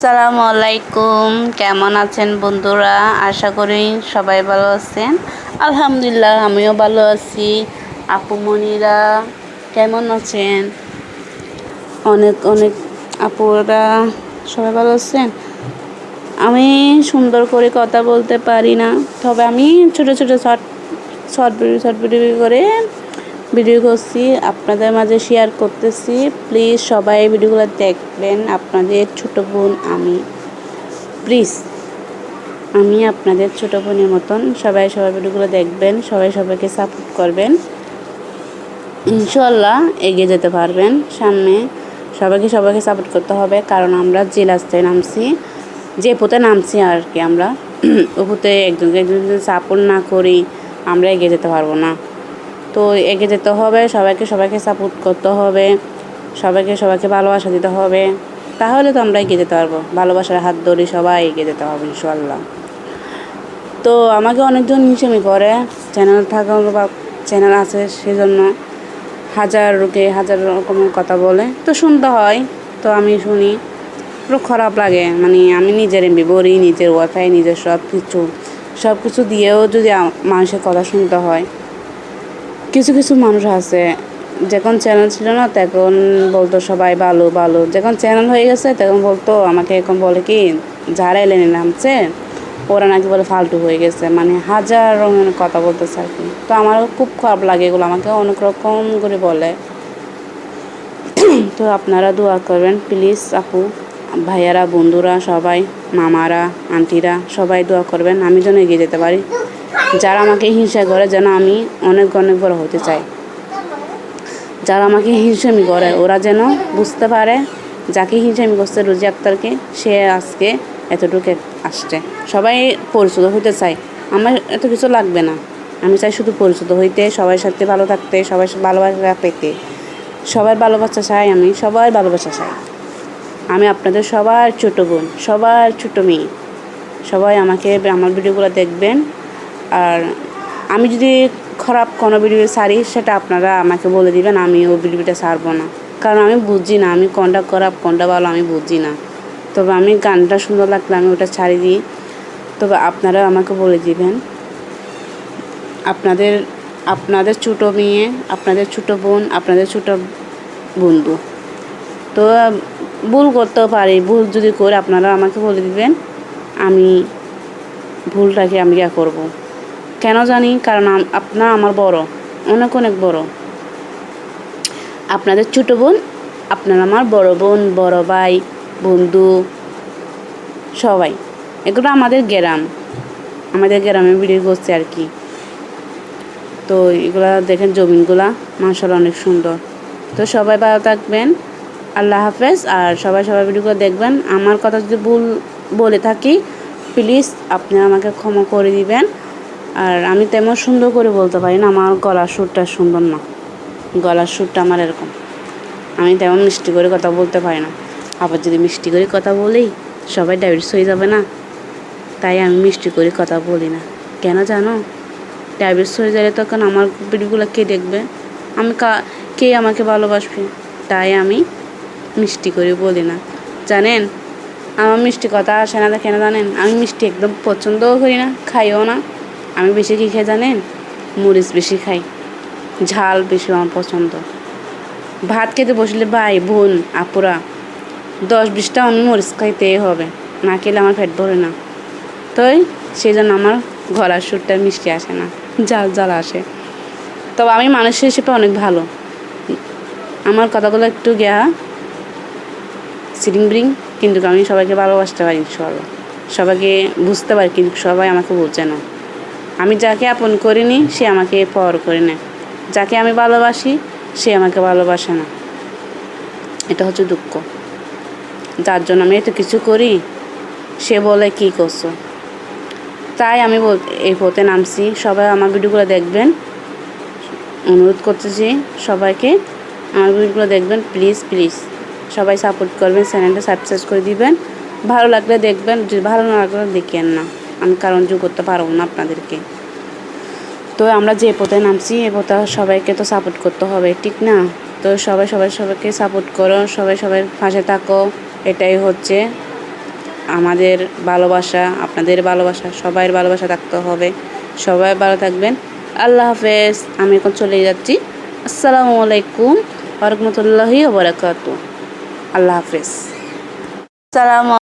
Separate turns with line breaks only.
আসসালামু আলাইকুম। কেমন আছেন বন্ধুরা? আশা করি সবাই ভালো আছেন। আলহামদুলিল্লাহ, আমিও ভালো আছি। আপুমণিরা কেমন আছেন? অনেক অনেক আপুরা সবাই ভালো আছেন? আমি সুন্দর করে কথা বলতে পারি না, তবে আমি ছোট ছোট short short video short video করে ভিডিও করছি, আপনাদের মাঝে শেয়ার করতেছি। প্লিজ সবাই ভিডিওগুলো দেখবেন। আপনাদের ছোট বোন আমি প্লিজ আমি আপনাদের ছোট বোনের মতন সবাই সবাই ভিডিওগুলো দেখবেন, সবাই সবাইকে সাপোর্ট করবেন। ইনশাল্লাহ এগিয়ে যেতে পারবেন। সামনে সবাইকে সবাইকে সাপোর্ট করতে হবে, কারণ আমরা যে রাস্তায় নামছি, যে পথে নামছি আর কি আমরা ও পথে একজনকে একজন সাপোর্ট না করি আমরা এগিয়ে যেতে পারব না। তো এগিয়ে যেতে হবে, সবাইকে সবাইকে সাপোর্ট করতে হবে, সবাইকে সবাইকে ভালোবাসা দিতে হবে। তাহলে তো আমরা এগিয়ে যেতে পারব। ভালোবাসার হাত ধরে সবাই এগিয়ে যেতে হবে ইনশাল্লাহ তো আমাকে অনেকজন হিসেবে করে। চ্যানেল থাকা বা চ্যানেল আছে সেজন্য হাজার রোগে হাজার রকমের কথা বলে। তো শুনতে হয়, তো আমি শুনি। পুরো খারাপ লাগে মানে আমি নিজের এমবি বলি নিজের ওয়াইফাই নিজের সব কিছু সব কিছু দিয়েও যদি মানুষের কথা শুনতে হয় কিছু কিছু মানুষ আছে, যখন চ্যানেল ছিল না, তখন বলতো সবাই ভালো ভালো যখন চ্যানেল হয়ে গেছে, তখন বলতো আমাকে এখন বলে কি, যারা এলেনে নামছে, ওরা নাকি বলে ফালতু হয়ে গেছে। মানে হাজার রঙের কথা বলতেছে আর কি। তো আমারও খুব খারাপ লাগে এগুলো, আমাকে অনেক রকম করে বলে। তো আপনারা দোয়া করবেন প্লিজ আপু, ভাইয়ারা, বন্ধুরা, সবাই, মামারা, আন্টিরা, সবাই দোয়া করবেন, আমি যেন এগিয়ে যেতে পারি। যারা আমাকে হিংসা করে যেন আমি অনেক অনেক বড় হতে চাই। যারা আমাকে হিংসামি করে, ওরা যেন বুঝতে পারে যাকে হিংসামি করছে রুজি আক্তারকে, সে আজকে এতটুকু আসছে। সবাই পরিচিত হইতে চায়। আমার এত কিছু লাগবে না। আমি চাই শুধু পরিচিত হইতে সবার সাথে ভালো থাকতে, সবাই ভালোবাসা পেতে। সবার ভালোবাসা চাই আমি, সবার ভালোবাসা চাই। আমি আপনাদের সবার ছোটো বোন, সবার ছোটো মেয়ে। সবাই আমাকে, আমার ভিডিওগুলো দেখবেন। আর আমি যদি খারাপ কোনো ভিডিও সারি, সেটা আপনারা আমাকে বলে দিবেন আমি ওই ভিডিওটা সারবো না। কারণ আমি বুঝি না, আমি কোনটা খারাপ, কোনটা ভালো, আমি বুঝি না। তবে আমি গানটা সুন্দর লাগলে আমি ওটা ছাড়ি দিই। তবে আপনারা আমাকে বলে দিবেন। আপনাদের আপনাদের ছোটো মেয়ে, আপনাদের ছোটো বোন, আপনাদের ছোটো বন্ধু। তো, ভুল করতেও পারি, ভুল যদি করে আপনারা আমাকে বলে দিবেন, আমি ভুলটাকে আমি ইয়া করব। কেন জানি? কারণ আপনার আমার বড়, অনেক অনেক বড়। আপনাদের ছোটো বোন, আপনার আমার বড় বোন, বড় ভাই, বন্ধু, সবাই। এগুলো আমাদের গ্রাম। আমাদের গ্রামে ভিডিও করছে আর কি। তো এগুলা দেখেন জমিনগুলা মাসাল অনেক সুন্দর। তো সবাই ভালো থাকবেন। আল্লাহ হাফেজ। আর সবাই সবাই ভিডিওগুলো দেখবেন। আমার কথা যদি ভুল বলে থাকি প্লিজ আপনি আমাকে ক্ষমা করে দিবেন। আর আমি তেমন সুন্দর করে বলতে পারি না, আমার গলার সুরটা সুন্দর না। গলার সুরটা আমার এরকম। আমি তেমন মিষ্টি করে কথা বলতে পারি না। আবার যদি মিষ্টি করে কথা বলি, সবাই ডায়াবেটিস হয়ে যাবে না। তাই আমি মিষ্টি করে কথা বলি না। কেন জানো? ডায়াবেটিস হয়ে গেলে তখন আমার ভিডিওগুলো কে দেখবে? আমি কা, কে আমাকে ভালোবাসবে? তাই আমি মিষ্টি করে বলি না। জানেন? আমার মিষ্টি কথা আসে না দেখে না জানেন? আমি মিষ্টি একদম পছন্দও করি না, খাইও না। আমি বেশি কী খাই জানেন? মরিচ বেশি খাই। ঝাল বেশি আমার পছন্দ। ভাত খেতে বসলে, ভাই, বোন, আপুরা, দশ বিশটা আমি মরিচ খাইতেই হবে। না খেলে আমার পেট ভরে না। তাই, সেই জন্য আমার গলার সুরটা মিষ্টি আসে না। জাল জাল আসে। তবে আমি মানুষের হিসেবে অনেক ভালো। আমার কথাগুলো একটু গিয়া সিরিং ব্রিং কিন্তু আমি সবাইকে ভালোবাসতে পারি ইনশাল্লাহ সবাইকে বুঝতে পারি, কিন্তু সবাই আমাকে বুঝে না। আমি যাকে আপন করিনি, সে আমাকে পর করে নেয় যাকে আমি ভালোবাসি, সে আমাকে ভালোবাসে না। এটা হচ্ছে দুঃখ। যার জন্য আমি এত কিছু করি, সে বলে, কী করছ? তাই আমি এই পথে নামছি। সবাই আমার ভিডিওগুলো দেখবেন। অনুরোধ করতেছি সবাইকে, আমার ভিডিওগুলো দেখবেন। Please please. সবাই সাপোর্ট করবেন, চ্যানেলটা সাবস্ক্রাইব করে দিবেন। ভালো লাগলে দেখবেন, যদি ভালো না লাগলে দেখেন না। আমি কারণ যোগ করতে পারব না আপনাদেরকে। তো আমরা যে পথে নামছি, এ পথে সবাইকে তো সাপোর্ট করতে হবে, ঠিক না? তো সবাই সবাই সবাইকে সাপোর্ট করো, সবাই সবাই পাশে থাকো, এটাই হচ্ছে আমাদের ভালোবাসা, আপনাদের ভালোবাসা, সবাইয়ের ভালোবাসা থাকতে হবে। সবাই ভালো থাকবেন। আল্লাহ হাফেজ। আমি এখন চলে যাচ্ছি। আসসালামু আলাইকুম ওরহমতুল্লাহি ওবরাকাত আল্লাহ হাফেজ। সালাম